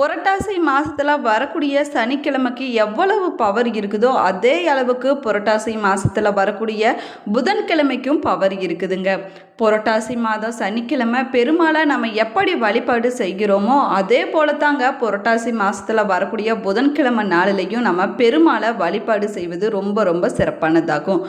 புரட்டாசி மாதத்தில் வரக்கூடிய சனிக்கிழமைக்கு எவ்வளவு பவர் இருக்குதோ அதே அளவுக்கு புரட்டாசி மாதத்தில் வரக்கூடிய புதன்கிழமைக்கும் பவர் இருக்குதுங்க. புரட்டாசி மாதம் சனிக்கிழமை பெருமாளை நம்ம எப்படி வழிபாடு செய்கிறோமோ அதே போல தாங்க புரட்டாசி மாதத்தில் வரக்கூடிய புதன்கிழமை நாளிலையும் நம்ம பெருமாளை வழிபாடு செய்வது ரொம்ப ரொம்ப சிறப்பானதாகும்.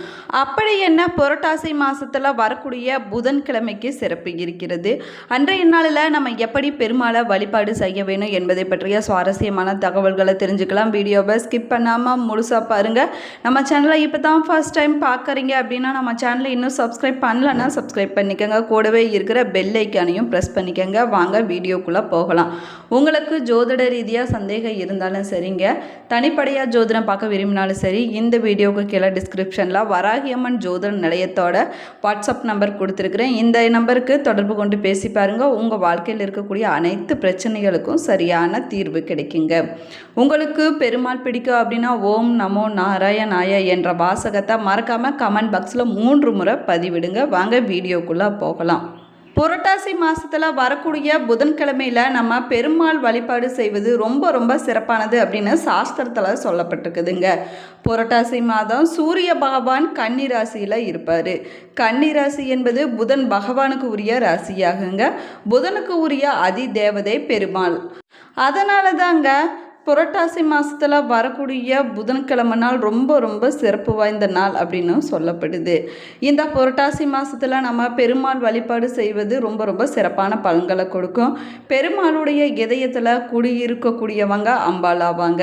அப்படி என்ன புரட்டாசி மாதத்தில் வரக்கூடிய புதன்கிழமைக்கு சிறப்பு இருக்கிறது? அன்றைய நாளில் நம்ம எப்படி பெருமாளை வழிபாடு செய்ய வேணும் என்பதை பற்றிய சுவாரஸ்யமான தகவல்களை தெரிஞ்சுக்கலாம். வீடியோவை ஸ்கிப் பண்ணாமல் முழுசாக பாருங்கள் நம்ம சேனலை இப்போ தான் ஃபர்ஸ்ட் டைம் பார்க்குறீங்க அப்படின்னா நம்ம சேனலை இன்னும் சப்ஸ்கிரைப் பண்ணலன்னா சப்ஸ்கிரைப் பண்ணிக்கோங்க. கூடவே இருக்கிற பெல் ஐக்கானையும் ப்ரெஸ் பண்ணிக்கோங்க. வாங்க வீடியோக்குள்ளே போகலாம். உங்களுக்கு ஜோதிட ரீதியாக சந்தேகம் இருந்தாலும் சரிங்க. தனிப்படையாக ஜோதிடம் பார்க்க விரும்பினாலும் சரி இந்த வீடியோவுக்கு கீழே டிஸ்கிரிப்ஷனில் வராகியம்மன் ஜோதிட நிலையத்தோட வாட்ஸ்அப் நம்பர் கொடுத்துருக்குறேன். இந்த நம்பருக்கு தொடர்பு கொண்டு பேசி பாருங்கள் உங்கள் வாழ்க்கையில் இருக்கக்கூடிய அனைத்து பிரச்சனைகளுக்கும் சரியாக சரியான தீர்வு கிடைக்குங்க. உங்களுக்கு பெருமாள் பிடிக்கும் அப்படின்னா ஓம் நமோ நாராயணாய என்ற வாசகத்தை மறக்காமல் கமெண்ட் பாக்ஸில் மூன்று முறை பதிவிடுங்க. வாங்க வீடியோக்குள்ளே போகலாம். புரட்டாசி மாதத்தில் வரக்கூடிய புதன்கிழமையில் நம்ம பெருமாள் வழிபாடு செய்வது ரொம்ப ரொம்ப சிறப்பானது அப்படின்னு சாஸ்திரத்தில் சொல்லப்பட்டிருக்குதுங்க. புரட்டாசி மாதம் சூரிய பகவான் கன்னி ராசியில் இருப்பார். கன்னி ராசி என்பது புதன் பகவானுக்கு உரிய ராசியாகுங்க. புதனுக்கு உரிய அதி தேவதை பெருமாள். அதனால தாங்க புரட்டாசி மாதத்தில் வரக்கூடிய புதன்கிழமை நாள் ரொம்ப ரொம்ப சிறப்பு வாய்ந்த நாள் அப்படின்னு சொல்லப்படுது. இந்த புரட்டாசி மாதத்தில் நம்ம பெருமாள் வழிபாடு செய்வது ரொம்ப ரொம்ப சிறப்பான பலன்களை கொடுக்கும். பெருமாளுடைய இதயத்தில் குடியிருக்கக்கூடியவங்க அம்பாலாவாங்க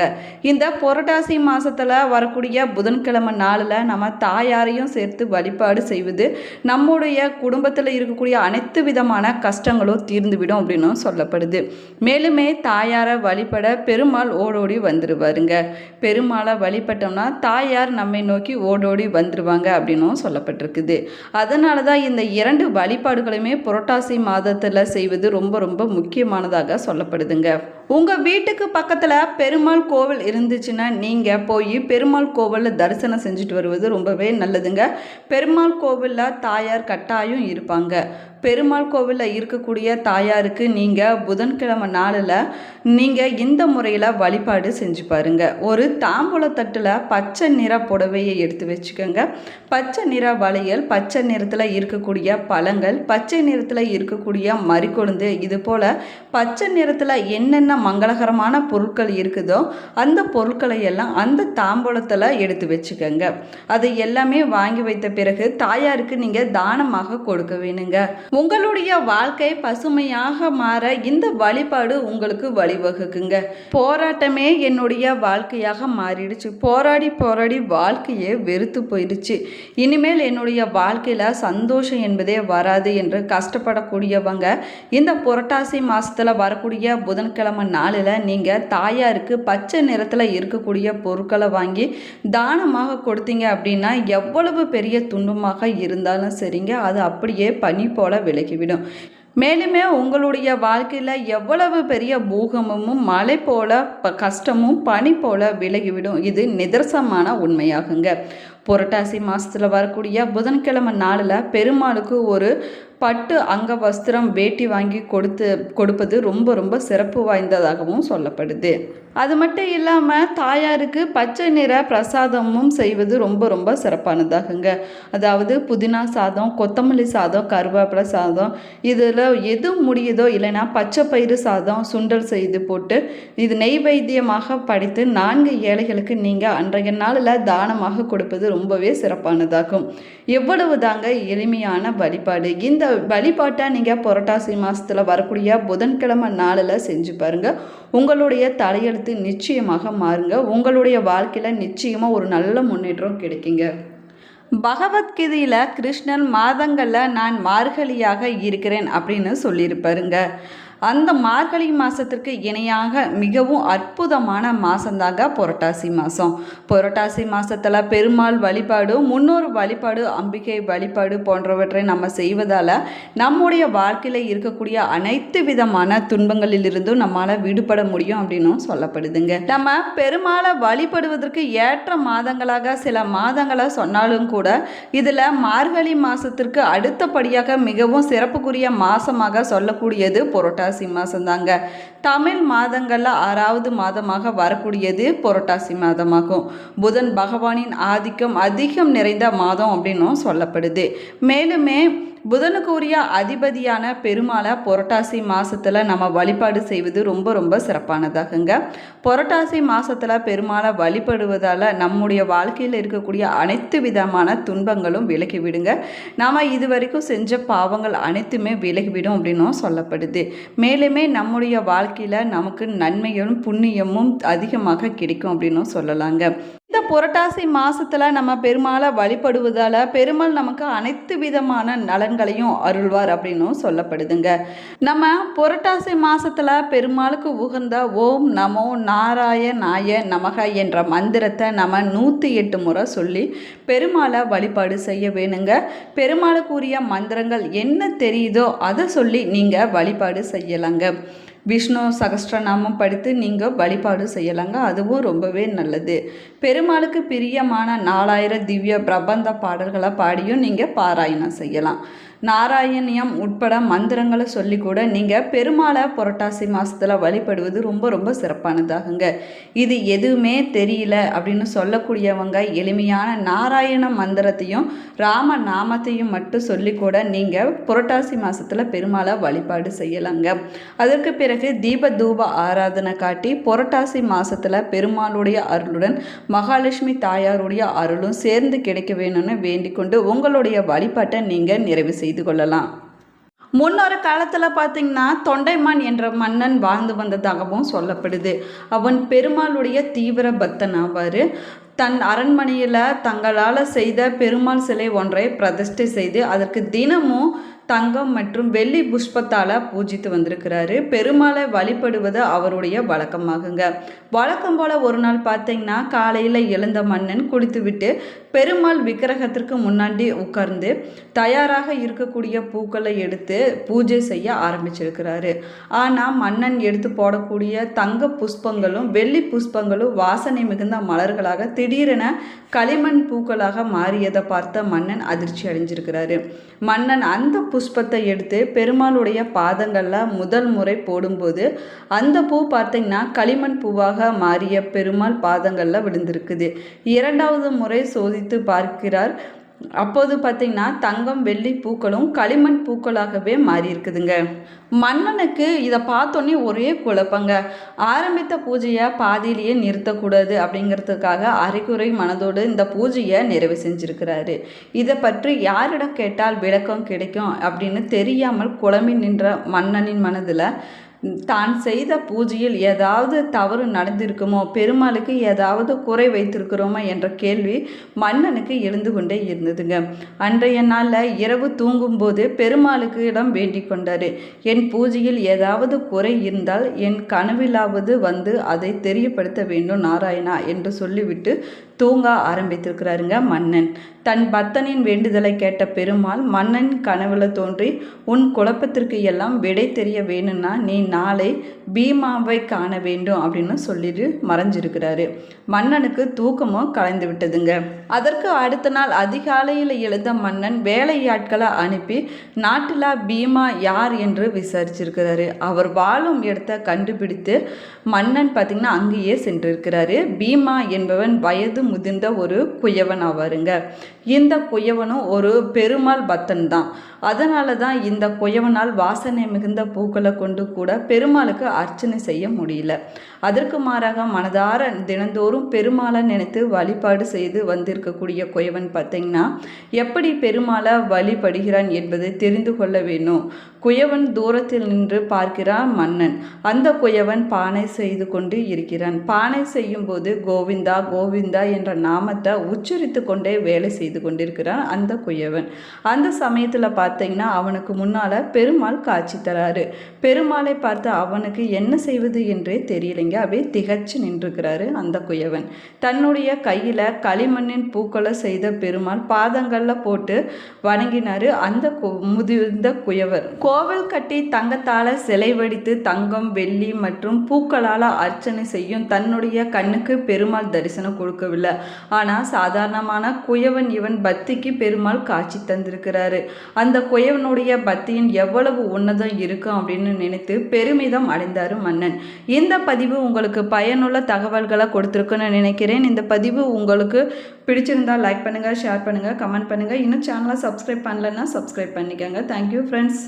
இந்த புரட்டாசி மாதத்தில் வரக்கூடிய புதன்கிழமை நாளில் நம்ம தாயாரையும் சேர்த்து வழிபாடு செய்வது நம்முடைய குடும்பத்தில் இருக்கக்கூடிய அனைத்து விதமான கஷ்டங்களும் தீர்ந்துவிடும் அப்படின்னு சொல்லப்படுது. மேலுமே தாயாரை வழிபட பெருமாள் பெருமாள் ஓடோடி வந்துடுவாருங்க பெருமாளை வழிபட்டோம்னா தாயார் நம்மை நோக்கி ஓடோடி வந்துடுவாங்க அப்படின்னும் சொல்லப்பட்டிருக்குது. அதனால தான் இந்த இரண்டு வழிபாடுகளுமே புரட்டாசி மாதத்தில் செய்வது ரொம்ப ரொம்ப முக்கியமானதாக சொல்லப்படுதுங்க. உங்கள் வீட்டுக்கு பக்கத்தில் பெருமாள் கோவில் இருந்துச்சுன்னா நீங்கள் போய் பெருமாள் கோவிலில் தரிசனம் செஞ்சுட்டு வருவது ரொம்பவே நல்லதுங்க. பெருமாள் கோவிலில் தாயார் கட்டாயம் இருப்பாங்க. பெருமாள் கோவிலில் இருக்கக்கூடிய தாயாருக்கு நீங்கள் புதன்கிழமை நாளில் நீங்கள் இந்த முறையில் வழிபாடு செஞ்சு பாருங்க. ஒரு தாம்பூலத்தட்டில் பச்சை நிற புடவையை எடுத்து வச்சுக்கோங்க. பச்சை நிற வளையல் பச்சை நிறத்தில் இருக்கக்கூடிய பழங்கள் பச்சை நிறத்தில் இருக்கக்கூடிய மறிக்கொழுந்து இது போல் பச்சை நிறத்தில் என்னென்ன மங்களகரமான பொருட்கள் இருக்குதோ அந்த பொருட்களை எல்லாம் அந்த தாம்பூலத்தில் எடுத்து வச்சுக்கோங்க. அது எல்லாமே வாங்கி வைத்த பிறகு தாயாருக்கு நீங்கள் தானமாக கொடுக்க வேணுங்க. உங்களுடைய வாழ்க்கை பசுமையாக மாற இந்த வழிபாடு உங்களுக்கு வழிவகுக்குங்க. போராட்டமே என்னுடைய வாழ்க்கையாக மாறிடுச்சு. போராடி போராடி வாழ்க்கையே வெறுத்து போயிடுச்சு. இனிமேல் என்னுடைய வாழ்க்கையில் சந்தோஷம் என்பதே வராது என்று கஷ்டப்படக்கூடியவங்க இந்த புரட்டாசி மாதத்தில் வரக்கூடிய புதன்கிழமை நாளில் நீங்கள் தாயாருக்கு பச்சை நிறத்தில் இருக்கக்கூடிய பொருட்களை வாங்கி தானமாக கொடுத்தீங்க அப்படின்னா எவ்வளவு பெரிய துன்பமாக இருந்தாலும் சரிங்க. அது அப்படியே பனி போல விலகிவிடும். மேலுமே உங்களுடைய வாழ்க்கையில் எவ்வளவு பெரிய பூகமும் மழை போல ப கஷ்டமும் பனி போல விலகிவிடும். இது நிதர்சனமான உண்மையாகுங்க. புரட்டாசி மாதத்தில் வரக்கூடிய புதன்கிழமை நாளில் பெருமாளுக்கு ஒரு பட்டு அங்க வஸ்திரம் வேட்டி வாங்கி கொடுத்து கொடுப்பது ரொம்ப ரொம்ப சிறப்பு வாய்ந்ததாகவும் சொல்லப்படுது. அது மட்டும் இல்லாமல் தாயாருக்கு பச்சை நிற பிரசாதமும் செய்வது ரொம்ப ரொம்ப சிறப்பானதாகுங்க. அதாவது புதினா சாதம் கொத்தமல்லி சாதம் கருவேப்பிலை சாதம் இதில் எது முடியுதோ இல்லைன்னா பச்சை பயிறு சாதம் சுண்டல் செய்து போட்டு இது நெய்வேத்தியமாக படித்து நான்கு ஏழைகளுக்கு நீங்கள் அன்றைய நாளில் தானமாக கொடுப்பது ரொம்பவே சிறப்பானதாகும். எவ்வளவு தாங்க எளிமையான வழிபாடு. இந்த வழிபாட்டை நீங்கள் புரட்டாசி மாதத்தில் வரக்கூடிய புதன்கிழமை நாளில் செஞ்சு பாருங்கள் உங்களுடைய தலையெழுத்து நிச்சயமாக மாறுங்க. உங்களுடைய வாழ்க்கையில் நிச்சயமாக ஒரு நல்ல முன்னேற்றம் கிடைக்குங்க. பகவத்கீதையில் கிருஷ்ணன் மாதங்களில் நான் மார்கழியாக இருக்கிறேன் அப்படின்னு சொல்லியிருப்பாருங்க. அந்த மார்கழி மாதத்திற்கு இணையாக மிகவும் அற்புதமான மாதந்தாங்க புரட்டாசி மாதம் புரட்டாசி மாதத்தில் பெருமாள் வழிபாடு முன்னோர் வழிபாடு அம்பிகை வழிபாடு போன்றவற்றை நம்ம செய்வதால் நம்முடைய வாழ்க்கையில் இருக்கக்கூடிய அனைத்து விதமான துன்பங்களிலிருந்தும் நம்மளால் விடுபட முடியும் அப்படின்னும் சொல்லப்படுதுங்க. நம்ம பெருமாளை வழிபடுவதற்கு ஏற்ற மாதங்களாக சில மாதங்களை சொன்னாலும் கூட இதில் மார்கழி மாதத்திற்கு அடுத்தபடியாக மிகவும் சிறப்புக்குரிய மாதமாக சொல்லக்கூடியது புரட்டாசி புரட்டாசி மாதம் தாங்க தமிழ் மாதங்களில் ஆறாவது மாதமாக வரக்கூடியது புரட்டாசி மாதமாகும். புதன் பகவானின் ஆதிக்கம் அதிகம் நிறைந்த மாதம் அப்படின்னும் சொல்லப்படுது. மேலுமே புதனுக்கு உரிய அதிபதியான பெருமாளை புரட்டாசி மாதத்தில் நம்ம வழிபாடு செய்வது ரொம்ப ரொம்ப சிறப்பானதாகுங்க. புரட்டாசி மாதத்தில் பெருமாளை வழிபடுவதால் நம்முடைய வாழ்க்கையில் இருக்கக்கூடிய அனைத்து விதமான துன்பங்களும் விலகி விடுங்க நாம் இது வரைக்கும் செஞ்ச பாவங்கள் அனைத்துமே விலகிவிடும் அப்படின்னும் சொல்லப்படுது. மேலுமே நம்முடைய வாழ்க்கையில் நமக்கு நன்மையும் புண்ணியமும் அதிகமாக கிடைக்கும் அப்படின்னும் சொல்லலாங்க. புரட்டாசி மாசத்துல நம்ம பெருமாளை வழிபடுவதால பெருமாள் நமக்கு அனைத்து விதமான நலன்களையும் அருள்வார் அப்படின்னும் சொல்லப்படுதுங்க. நம்ம புரட்டாசி மாசத்துல பெருமாளுக்கு உகந்த ஓம் நமோ நாராயணாய நமக என்ற மந்திரத்தை நம்ம நூற்றி எட்டு முறை சொல்லி பெருமாளை வழிபாடு செய்ய வேணுங்க. பெருமாளுக்குரிய மந்திரங்கள் என்ன தெரியுதோ அதை சொல்லி நீங்கள் வழிபாடு செய்யலாங்க. விஷ்ணு சகஸ்ரநாமம் படித்து நீங்கள் வழிபாடு செய்யலாங்க. அதுவும் ரொம்பவே நல்லது. பெருமாளுக்கு பிரியமான நாலாயிரம் திவ்ய பிரபந்த பாடல்களை பாடியும் நீங்கள் பாராயணம் செய்யலாம். நாராயணியம் உட்பட மந்திரங்களை சொல்லி கூட நீங்கள் பெருமாளை புரட்டாசி மாதத்தில் வழிபடுவது ரொம்ப ரொம்ப சிறப்பானதாகுங்க. இது எதுவுமே தெரியல அப்படின்னு சொல்லக்கூடியவங்க எளிமையான நாராயண மந்திரத்தையும் ராம நாமத்தையும் மட்டும் சொல்லி கூட நீங்கள் புரட்டாசி மாதத்தில் பெருமாளை வழிபாடு செய்யலாங்க. அதற்கு பிறகு தீப தூப ஆராதனை காட்டி புரட்டாசி மாதத்தில் பெருமாளுடைய அருளுடன் மகாலட்சுமி தாயாருடைய அருளும் சேர்ந்து கிடைக்க வேணும்னு வேண்டிக் கொண்டு உங்களுடைய வழிபாட்டை நீங்கள் நிறைவு செய்ய செய்து கொள்ளலாம். முன்னொரு காலத்தில் பார்த்தீங்கன்னா தொண்டைமான் என்ற மன்னன் வாழ்ந்து வந்ததாகவும் சொல்லப்படுது. அவன் பெருமாளுடைய தீவிர பக்தன் ஆவார். தன் அரண்மனையில் தங்களால் செய்த பெருமாள் சிலை ஒன்றை பிரதிஷ்டை செய்து அதற்கு தினமும் தங்கம் மற்றும் வெள்ளி புஷ்பத்தால் பூஜித்து வந்திருக்கிறாரு. பெருமாளை வழிபடுவது அவருடைய வழக்கமாகுங்க. வழக்கம் போல் ஒரு நாள் பார்த்தீங்கன்னா காலையில் எழுந்த மன்னன் குளித்துவிட்டு பெருமாள் விக்கிரகத்திற்கு முன்னாடி உட்கார்ந்து தயாராக இருக்கக்கூடிய பூக்களை எடுத்து பூஜை செய்ய ஆரம்பிச்சிருக்கிறாரு. ஆனால் மன்னன் எடுத்து போடக்கூடிய தங்க புஷ்பங்களும் வெள்ளி புஷ்பங்களும் வாசனை மிகுந்த மலர்களாக திடீரென களிமண் பூக்களாக மாறியதை பார்த்த மன்னன் அதிர்ச்சி அடைஞ்சிருக்கிறாரு. மன்னன் அந்த புஷ்பத்தை எடுத்து பெருமாளுடைய பாதங்களில் முதல் முறை போடும்போது அந்த பூ பார்த்தீங்கன்னா களிமண் பூவாக மாறிய பெருமாள் பாதங்களில் விழுந்திருக்குது. இரண்டாவது முறை சோதித்து பார்க்கிறார். அப்போது பார்த்தீங்கன்னா தங்கம் வெள்ளி பூக்களும் களிமண் பூக்களாகவே மாறி இருக்குதுங்க மன்னனுக்கு இதை பார்த்தோன்னே ஒரே குழப்பங்க. ஆரம்பித்த பூஜையை பாதியிலேயே நிறுத்தக்கூடாது அப்படிங்கிறதுக்காக அரைக்குறை மனதோடு இந்த பூஜையை நிறைவு செஞ்சிருக்கிறாரு. இதை பற்றி யாரிடம் கேட்டால் விளக்கம் கிடைக்கும் அப்படின்னு தெரியாமல் குழம்பி நின்ற மன்னனின் மனதில் தான் செய்த பூஜையில் ஏதாவது தவறு நடந்திருக்குமோ பெருமாளுக்கு ஏதாவது குறை வைத்திருக்கிறோமா என்ற கேள்வி மன்னனுக்கு எழுந்து கொண்டே இருந்ததுங்க. அன்றைய நாளில் இரவு தூங்கும்போது பெருமாளுக்கு இடம் வேண்டிக் கொண்டார். என் பூஜையில் ஏதாவது குறை இருந்தால் என் கனவிலாவது வந்து அதை தெரியப்படுத்த வேண்டும் நாராயணா என்று சொல்லிவிட்டு தூங்க ஆரம்பித்திருக்கிறாருங்க மன்னன். தன் பக்தனின் வேண்டுதலை கேட்ட பெருமாள் மன்னன் கனவுல தோன்றி உன் குழப்பத்திற்கு எல்லாம் விடை தெரிய வேணும்னா நீ நாளை பீமாவை காண வேண்டும் அப்படின்னு சொல்லிட்டு மறைஞ்சிருக்கிறாரு. மன்னனுக்கு தூக்கமும் கலைந்து விட்டதுங்க. அதற்கு அடுத்த நாள் அதிகாலையில் எழுந்த மன்னன் வேலையாட்களை அனுப்பி நாட்டில் பீமா யார் என்று விசாரிச்சிருக்கிறாரு. அவர் வாழும் இடத்தை கண்டுபிடித்து மன்னன் பார்த்திங்கன்னா அங்கேயே சென்றிருக்கிறாரு. பீமா என்பவன் வயது முதிர்ந்த ஒரு குயவன் ஆவாருங்க. இந்த குயவனும் ஒரு பெருமாள் பக்தன் தான். அதனால தான் இந்த குயவனால் வாசனை மிகுந்த பூக்களை கொண்டு கூட பெருமாளுக்கு அர்ச்சனை செய்ய முடியல. அதற்கு மாறாக மனதார தினந்தோறும் பெருமாளை நினைத்து வழிபாடு செய்து வந்திருக்கக்கூடிய குயவன் பார்த்தீங்கன்னா எப்படி பெருமாளை வழிபடுகிறான் என்பதை தெரிந்து கொள்ள வேணும் குயவன் தூரத்தில் நின்று பார்க்கிறான் மன்னன். அந்த குயவன் பானை செய்து கொண்டு இருக்கிறான். பானை செய்யும் போது கோவிந்தா கோவிந்தா என்ற நாமத்தை உச்சரித்து கொண்டே வேலை செய்து கொண்டிருக்கிறான் அந்த குயவன். அந்த சமயத்தில் பார்த்தீங்கன்னா அவனுக்கு முன்னால் பெருமாள் காட்சி தராரு. பெருமாளை பார்த்து அவனுக்கு என்ன செய்வது என்றே தெரியலைங்க. அப்படியே திகச்சு நின்றுக்கிறாரு அந்த குயவன். தன்னுடைய கையில் களிமண்ணின் பூக்களை செய்த பெருமாள் பாதங்களில் போட்டு வணங்கினாரு அந்த கு- முதிர்ந்த குயவர். கோவில் கட்டி தங்கத்தால் சிலை வடித்து தங்கம் வெள்ளி மற்றும் பூக்களால் அர்ச்சனை செய்யும் தன்னுடைய கண்ணுக்கு பெருமாள் தரிசனம் கொடுக்கவில்லை. ஆனால் சாதாரணமான குயவன் இவன் பக்திக்கு பெருமாள் காட்சி தந்திருக்கிறாரு. அந்த குயவனுடைய பக்தியின் எவ்வளவு உன்னதம் இருக்கும் அப்படின்னு நினைத்து பெருமிதம் அடைந்தார் மன்னன். இந்த பதிவு உங்களுக்கு பயனுள்ள தகவல்களை கொடுத்துருக்குன்னு நினைக்கிறேன். இந்த பதிவு உங்களுக்கு பிடிச்சிருந்தால் லைக் பண்ணுங்கள் ஷேர் பண்ணுங்கள் கமெண்ட் பண்ணுங்கள் இன்னும் சேனலை சப்ஸ்கிரைப் பண்ணலன்னா சப்ஸ்கிரைப் பண்ணிக்கோங்க. Thank you friends